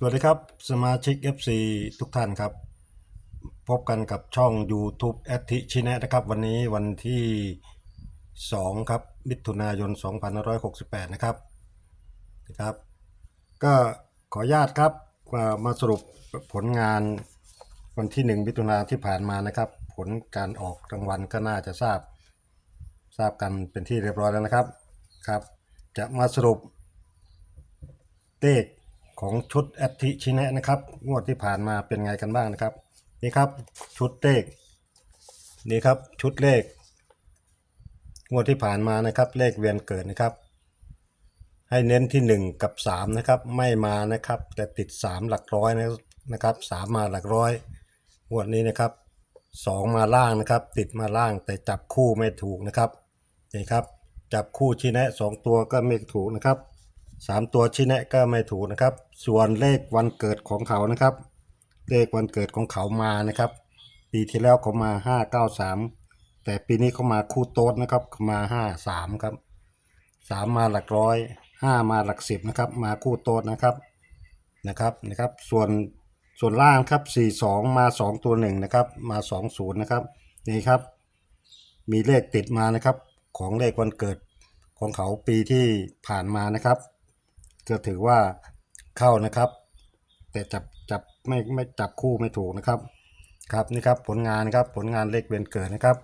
สวัสดีครับ สมาชิก FC ทุกท่านครับ พบกันกับช่อง YouTube แอทิชินะนะครับ วันนี้วันที่ 2 ครับ มิถุนายน 2568 นะครับนะครับ ก็ขออนุญาตครับมามาสรุปผลงานวันที่ 1 มิถุนายนที่ผ่านมานะครับ ผลการออกรางวัลก็น่าจะทราบ ทราบกันเป็นที่เรียบร้อยแล้วนะครับครับ จะมาสรุปเลข ของชุดแอตทิชินะนะครับ งวดที่ผ่านมาเป็นไงกันบ้างนะครับ นี่ครับชุดเลขนี่ครับชุดเลข งวดที่ผ่านมานะครับ เลขเวียนเกิดนะครับ ให้เน้นที่ 1 กับ 3 นะครับ ไม่มานะครับ แต่ติด 3 หลักร้อยนะครับ3มาหลักร้อยงวดนี้นะครับ 2 มาล่างนะครับ ติดมาล่างแต่จับคู่ไม่ถูกนะครับนี่ครับจับคู่ชี้แนะสองตัวก็ไม่ถูกนะครับ สามตัวชี้แนะก็ไม่ถูกนะครับ ส่วนเลขวันเกิดของเขานะครับ เลขวันเกิดของเขามานะครับ ปีที่แล้วเขามาห้าเก้าสามแต่ปีนี้เขามาคู่โต๊ดนะครับมาห้าสามครับสามมาหลักร้อยห้ามาหลักสิบนะครับ มาคู่โต๊ดนะครับนะครับนะครับ ส่วนส่วนล่างครับสี่สองมาสองตัวหนึ่งนะครับ มาสองศูนย์นะครับนี่ครับ มีเลขติดมานะครับ ของเลขวันเกิดของเขาปีที่ผ่านมานะครับ ก็ถือว่าเข้านะครับ แต่จับจับไม่ไม่จับคู่ไม่ถูกนะครับ ครับนี่ครับผลงานนะครับผลงานเลขเวียนเกิดนะครับ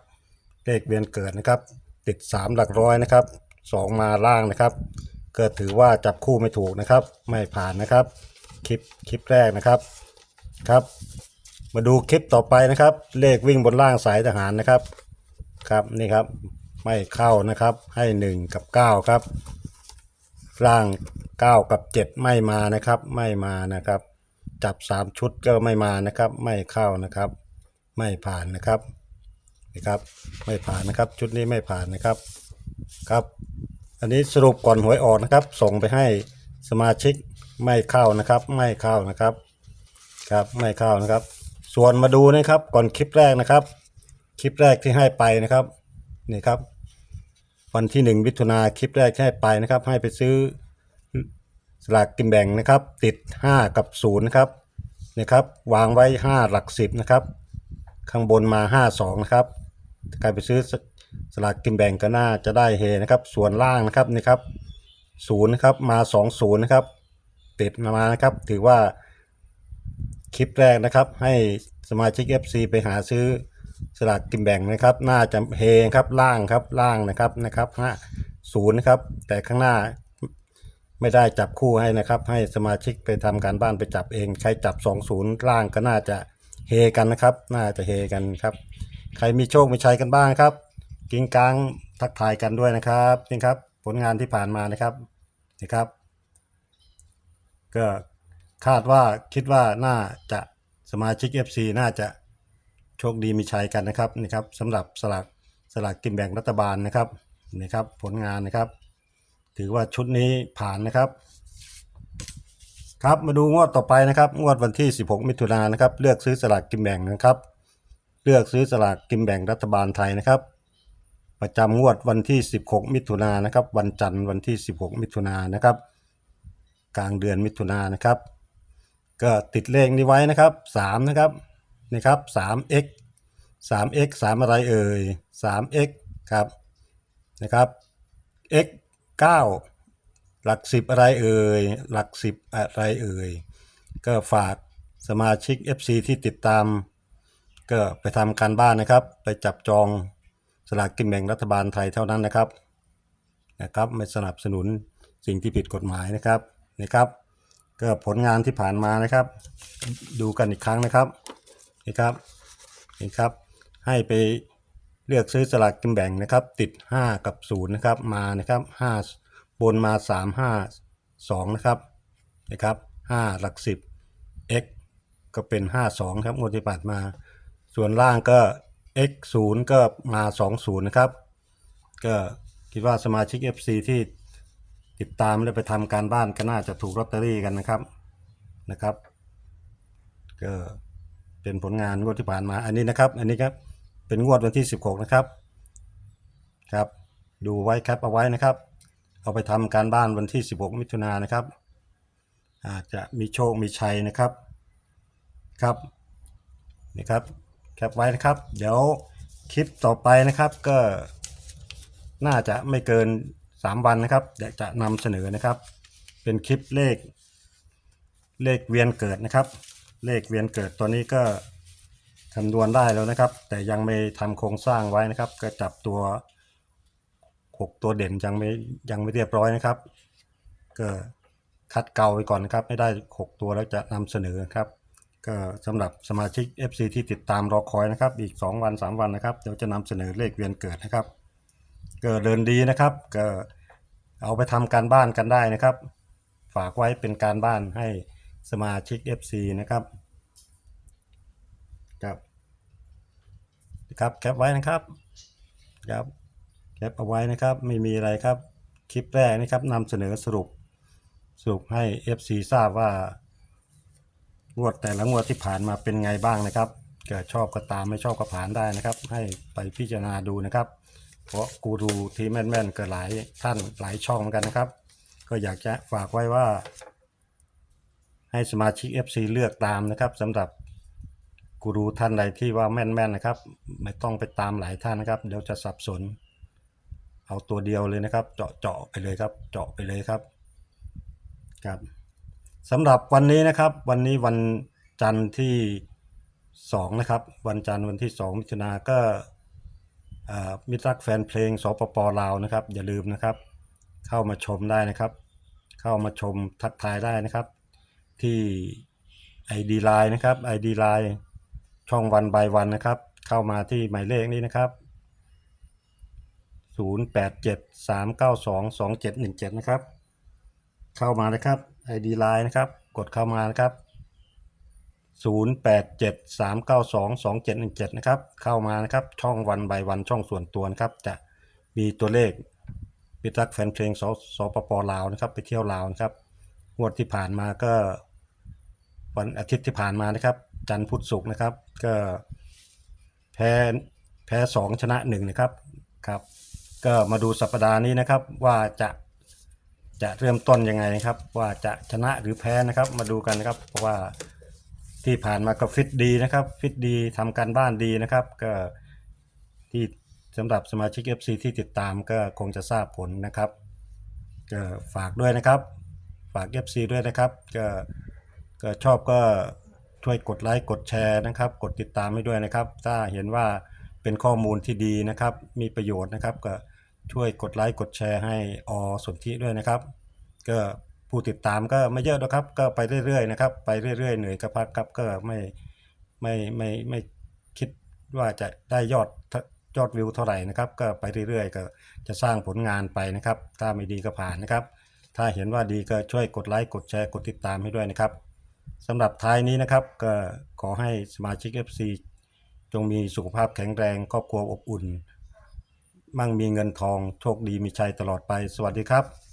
เลขเวียนเกิดนะครับ ติด 3 หลักร้อยนะครับสองมาล่างนะครับก็ถือว่าจับคู่ไม่ถูกนะครับ ไม่ผ่านนะครับคลิปคลิปแรกนะครับครับ มาดูคลิปต่อไปนะครับ เลขวิ่งบนล่างสายทหารนะครับครับนี่ครับไม่เข้านะครับให้ 1 กับ 9 ครับ ล่าง 9กับ7ไม่มานะครับ ไม่มานะครับ จับ3ชุดก็ไม่มานะครับ ไม่เข้านะครับ ไม่ผ่านนะครับนะครับ ไม่ผ่านนะครับ ชุดนี้ไม่ผ่านนะครับครับ อันนี้สรุปก่อนหวยออกนะครับ ส่งไปให้สมาชิกไม่เข้านะครับ ไม่เข้านะครับ ครับไม่เข้านะครับ ส่วนมาดูนะครับ ก่อนคลิปแรกนะครับ คลิปแรกที่ให้ไปนะครับนี่ครับวันที่หนึ่งมิถุนาคลิปแรกให้ไปนะครับ ให้ไปซื้อ สลากกินแบ่งนะครับ ติด 5 กับ0นะครับนะครับวางไว้ 5 หลัก 10นะครับข้างบนมา 52นะครับใครไปซื้อสสลากกินแบ่งก็น่าจะได้เฮนะครับ ส่วนล่างนะครับนี่ครับ0นะครับมา20นะครับติดมานะครับ ถือว่าคลิปแรกนะครับ ให้สมาชิก FC ไปหาซื้อสลากกินแบ่งนะครับ น่าจะเฮครับล่างครับล่างนะครับนะครับห้าศูนย์นะครับแต่ข้างหน้า ไม่ได้จับคู่ให้นะครับ ให้สมาชิกไปทำการบ้านไปจับเอง ใครจับ 20 ล่างก็น่าจะเฮกันนะครับ น่าจะเฮกันครับ ใครมีโชคมีชัยกันบ้างครับ กิ้งกลางทักทายกันด้วยนะครับนี่ครับ ผลงานที่ผ่านมานะครับนี่ครับ ก็คาดว่าคิดว่าน่าจะสมาชิก FC น่าจะโชคดีมีชัยกันนะครับนี่ครับสำหรับสลากสลากกินแบ่งรัฐบาลนะครับนี่ครับผลงานนะครับ ถือว่าชุดนี้ผ่านนะครับ ครับมาดูงวดต่อไปนะครับ งวดวันที่ 16 มิถุนายนนะครับ เลือกซื้อสลากกินแบ่งนะครับ เลือกซื้อสลากกินแบ่งรัฐบาลไทยนะครับ ประจำงวดวันที่ 16 มิถุนายนนะครับ วันจันทร์วันที่ 16 มิถุนายนนะครับ กลางเดือนมิถุนายนนะครับ ก็ติดเลขนี้ไว้นะครับ 3 นะครับนี่ครับ 3x 3x 3 อะไรเอ่ย 3x ครับนะครับ x 9 หลัก10อะไรเอ่ยหลัก10อะไรเอ่ยก็ฝากสมาชิก FC ที่ติดตาม ก็ไปทำการบ้านนะครับ ไปจับจองสลากกินแบ่งรัฐบาลไทยเท่านั้นนะครับนะครับ ไม่สนับสนุนสิ่งที่ผิดกฎหมายนะครับนะครับ ก็ผลงานที่ผ่านมานะครับ ดูกันอีกครั้งนะครับนี่ครับนี่ครับ ให้ไป เลือกซื้อสลากกินแบ่งนะครับ ติด 5 กับ 0 นะครับ มานะครับ 5 บนมา 3 5 2 นะครับนะครับ5หลัก 10 x ก็เป็น 5 2 ครับงวดที่ผ่านมา ส่วนล่างก็ x 0 ก็มา 2 0 นะครับ ก็คิดว่าสมาชิก FC ที่ติดตามและไปทำการบ้านก็น่าจะถูกลอตเตอรี่กันนะครับนะครับ ก็เป็นผลงานงวดที่ผ่านมาอันนี้นะครับ อันนี้ครับ เป็นงวดวันที่ 16 นะครับครับ ดูไว้แคปเอาไว้นะครับ เอาไปทำการบ้านวันที่ 16 มิถุนายนนะครับ อาจจะมีโชคมีชัยนะครับครับนี่ครับแคปไว้นะครับ เดี๋ยวคลิปต่อไปนะครับก็น่าจะไม่เกิน 3 วันนะครับเดี๋ยวจะนำเสนอนะครับ เป็นคลิปเลข เลขเวียนเกิดนะครับ เลขเวียนเกิดตัวนี้ก็ คำนวณได้แล้วนะครับ แต่ยังไม่ทำโครงสร้างไว้นะครับ ก็จับตัว6ตัวเด่นยังไม่ยังไม่เรียบร้อยนะครับ ก็คัดเกลาไว้ก่อนนะครับไม่ได้ 6 ตัวแล้วจะนำเสนอครับ ก็สำหรับสมาชิก FC ที่ติดตามรอคอยนะครับ อีก 2 วัน 3 วันนะครับเดี๋ยวจะนำเสนอเลขเวียนเกิดนะครับก็เดินดีนะครับ ก็เอาไปทำการบ้านกันได้นะครับ ฝากไว้เป็นการบ้านให้สมาชิก FC นะครับ ครับแคปไว้นะครับครับแคปเอาไว้นะครับไม่มีอะไรครับคลิปแรกนะครับนำเสนอสรุปสรุปให้ FC ทราบว่างวดแต่ละงวดที่ผ่านมาเป็นไงบ้างนะครับเกิดชอบก็ตามไม่ชอบก็ผ่านได้นะครับ ให้ไปพิจารณาดูนะครับ เพราะกูรูที่แม่นๆก็หลายท่านหลายช่องเหมือนกันนะครับ ก็อยากจะฝากไว้ว่า ให้สมาชิก FC เลือกตามนะครับสำหรับ กูรูท่านใดที่ว่าแม่นๆนะครับ ไม่ต้องไปตามหลายท่านนะครับ เดี๋ยวจะสับสน เอาตัวเดียวเลยนะครับ เจาะเจาะไปเลยครับ เจาะไปเลยครับครับสำหรับวันนี้นะครับ วันนี้วันจันทร์ที่2นะครับ วันจันทร์วันที่ 2 มิถุนาก็อ่ามิตรรักแฟนเพลงสปปลาวนะครับ อย่าลืมนะครับ เข้ามาชมได้นะครับ เข้ามาชมทักทายได้นะครับ ที่ ID Line นะครับ ID Line ช่องวันบายวันนะครับ เข้ามาที่หมายเลขนี้นะครับ 0873922717 นะครับ เข้ามานะครับ ID Line นะครับ กดเข้ามานะครับ 0873922717 นะครับ เข้ามานะครับ ช่องวันบายวันช่องส่วนตัวนะครับ จะมีตัวเลขปิดรักแฟนเพลงสสปปลาวนะครับ ไปเที่ยวลาวนะครับงวดที่ผ่านมาก็วันอาทิตย์ที่ผ่านมานะครับ จันทร์พุธศุกร์นะครับ ก็แพ้แพ้สองชนะหนึ่งนะครับครับ ก็มาดูสัปดาห์นี้นะครับว่าจะจะเริ่มต้นยังไงนะครับ ว่าจะชนะหรือแพ้นะครับ มาดูกันนะครับ เพราะว่าที่ผ่านมาก็ฟิตดีนะครับฟิตดีทำการบ้านดีนะครับ ก็ที่สำหรับสมาชิก FC ที่ติดตามก็คงจะทราบผลนะครับก็ฝากด้วยนะครับ ฝาก FC ด้วยนะครับก็ก็ชอบก็ ช่วยกดไลค์กดแชร์นะครับ กดติดตามให้ด้วยนะครับ ถ้าเห็นว่าเป็นข้อมูลที่ดีนะครับ มีประโยชน์นะครับ ก็ช่วยกดไลค์กดแชร์ให้อสนธิด้วยนะครับ ก็ผู้ติดตามก็ไม่เยอะนะครับ ก็ไปเรื่อยๆนะครับ ไปเรื่อยๆเหนื่อยก็พักครับก็ไม่ไม่ไม่ไม่คิดว่าจะได้ยอดยอดวิวเท่าไหร่นะครับ ก็ไปเรื่อยๆ ก็จะสร้างผลงานไปนะครับ ถ้าไม่ดีก็ผ่านนะครับ ถ้าเห็นว่าดีก็ช่วยกดไลค์กดแชร์กดติดตามให้ด้วยนะครับ สำหรับท้ายนี้นะครับก็ขอให้สมาชิก FC จงมีสุขภาพแข็งแรง ครอบครัวอบอุ่น มั่งมีเงินทอง โชคดีมีชัยตลอดไป สวัสดีครับ